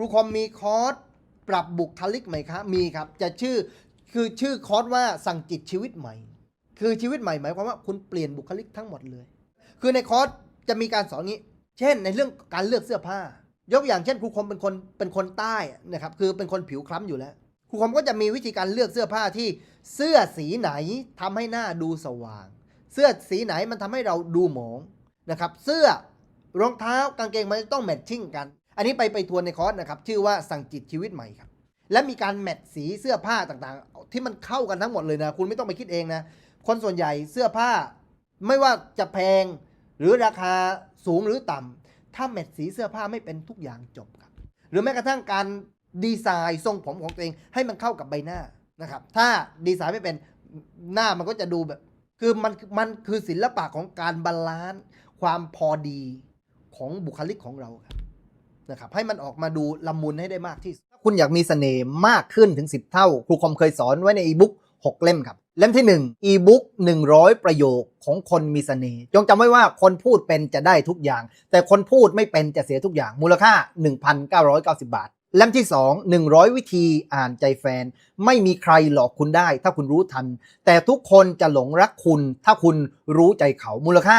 ครูคอมมีคอร์สปรับบุคลิกไหมคะมีครับ จะชื่อคือชื่อคอร์สว่าสั่งจิตชีวิตใหม่ คือชีวิตใหม่หมายความว่าคุณเปลี่ยนบุคลิกทั้งหมดเลย คือในคอร์สจะมีการสอนงี้เช่นในเรื่องการเลือกเสื้อผ้า ยกอย่างเช่นครูคมเป็นคนเป็นคนใต้นะครับคือเป็นคนผิวคล้ำอยู่แล้ว ครูคมก็จะมีวิธีการเลือกเสื้อผ้าที่เสื้อสีไหนทำให้หน้าดูสว่าง เสื้อสีไหนมันทำให้เราดูหมองนะครับเสื้อรองเท้ากางเกงมันจะต้องแมทชิ่งกัน อันนี้ไปไปทวนในคอร์สนะครับ ชื่อว่าสั่งจิตชีวิตใหม่ครับ และมีการแมทสีเสื้อผ้าต่างๆ ที่มันเข้ากันทั้งหมดเลยนะ คุณไม่ต้องไปคิดเองนะ คนส่วนใหญ่เสื้อผ้า ไม่ว่าจะแพงหรือราคาสูงหรือต่ำถ้าแมทสีเสื้อผ้าไม่เป็นทุกอย่างจบครับ หรือแม้กระทั่งการดีไซน์ทรงผมของตัวเองให้มันเข้ากับใบหน้านะครับ ถ้าดีไซน์ไม่เป็นหน้ามันก็จะดูแบบ คือมันมันคือศิลปะของการบาลานซ์ความพอดีของบุคลิกของเราครับ นะครับให้มันออกมาดูละมุนให้ได้มากที่สุดถ้าคุณอยากมีเสน่ห์มากขึ้นถึง 10 เท่า ครูคอมเคยสอนไว้ในอีบุ๊ก6 เล่มครับ เล่มที่1อีบุ๊ก100 ประโยคของคนมีเสน่ห์จงจำไว้ว่าคนพูดเป็นจะได้ทุกอย่าง แต่คนพูดไม่เป็นจะเสียทุกอย่างมูลค่า 1,990 บาท เล่มที่ 2 100 วิธีอ่านใจแฟน ไม่มีใครหลอกคุณได้ ถ้าคุณรู้ทัน แต่ทุกคนจะหลงรักคุณ ถ้าคุณรู้ใจเขามูลค่า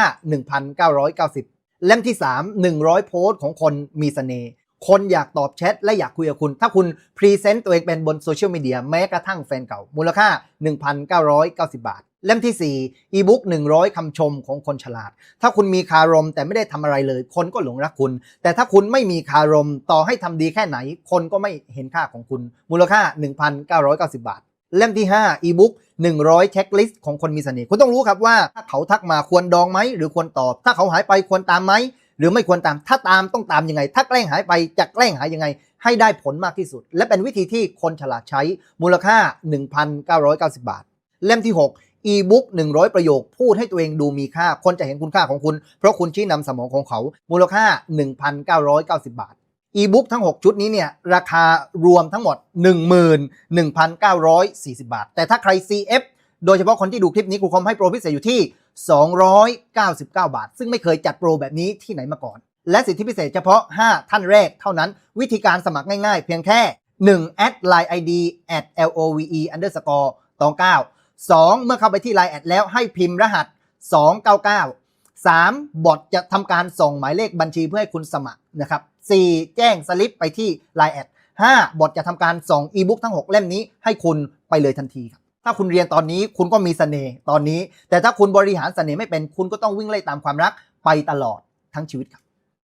1,990 เล่มที่ 3 100 โพสต์ของคนมีเสน่ห์คนอยากตอบแชทและอยากคุยกับคุณ ถ้าคุณพรีเซนต์ตัวเองเป็นบนโซเชียลมีเดียแม้กระทั่งแฟนเก่า มูลค่า 1,990 บาท เล่มที่ 4 อีบุ๊ก100 คำชมของคนฉลาด ถ้าคุณมีคารมแต่ไม่ได้ทำอะไรเลย คนก็หลงรักคุณ แต่ถ้าคุณไม่มีคารมต่อให้ทำดีแค่ไหน คนก็ไม่เห็นค่าของคุณ มูลค่า 1,990 บาท เล่มที่5อีบุ๊ก100 เช็คลิสต์ของคนมีเสน่ห์คุณต้องรู้ครับว่า ถ้าเขาทักมาควรดองไหม หรือควรตอบ ถ้าเขาหายไปควรตามไหม หรือไม่ควรตาม ถ้าตามต้องตามยังไง ถ้าแกล้งหายไปจะแกล้งหายยังไง ให้ได้ผลมากที่สุด และเป็นวิธีที่คนฉลาดใช้มูลค่า 1,990 บาท เล่มที่ 6อีบุ๊ก100 ประโยค พูดให้ตัวเองดูมีค่า คนจะเห็นคุณค่าของคุณ เพราะคุณชี้นำสมองของเขา มูลค่า 1,990 บาท อีบุ๊กทั้ง 6 ชุดนี้เนี่ย ราคารวมทั้งหมด 11,940 บาท แต่ถ้าใคร CF โดยเฉพาะคนที่ดูคลิปนี้ครูคอมให้โปรพิเศษอยู่ที่ 299 บาท ซึ่งไม่เคยจัดโปรแบบนี้ที่ไหนมาก่อน และสิทธิพิเศษเฉพาะ 5 ท่านแรกเท่านั้น วิธีการสมัครง่ายๆ เพียงแค่1 add line id at love underscore ตอง9 2 เมื่อเข้าไปที่ line แอดแล้วให้พิมพ์รหัส 299 3 บอทจะทำการส่งหมายเลขบัญชีเพื่อให้คุณสมัครนะครับ4แจ้งสลิปไปที่ line แอด5บอทจะทำการส่งอีบุ๊กทั้ง 6 เล่มนี้ให้คุณไปเลยทันทีครับถ้าคุณเรียนตอนนี้คุณก็มีเสน่ห์ตอนนี้ แต่ถ้าคุณบริหารเสน่ห์ไม่เป็นคุณก็ต้องวิ่งไล่ตามความรักไปตลอดทั้งชีวิตครับ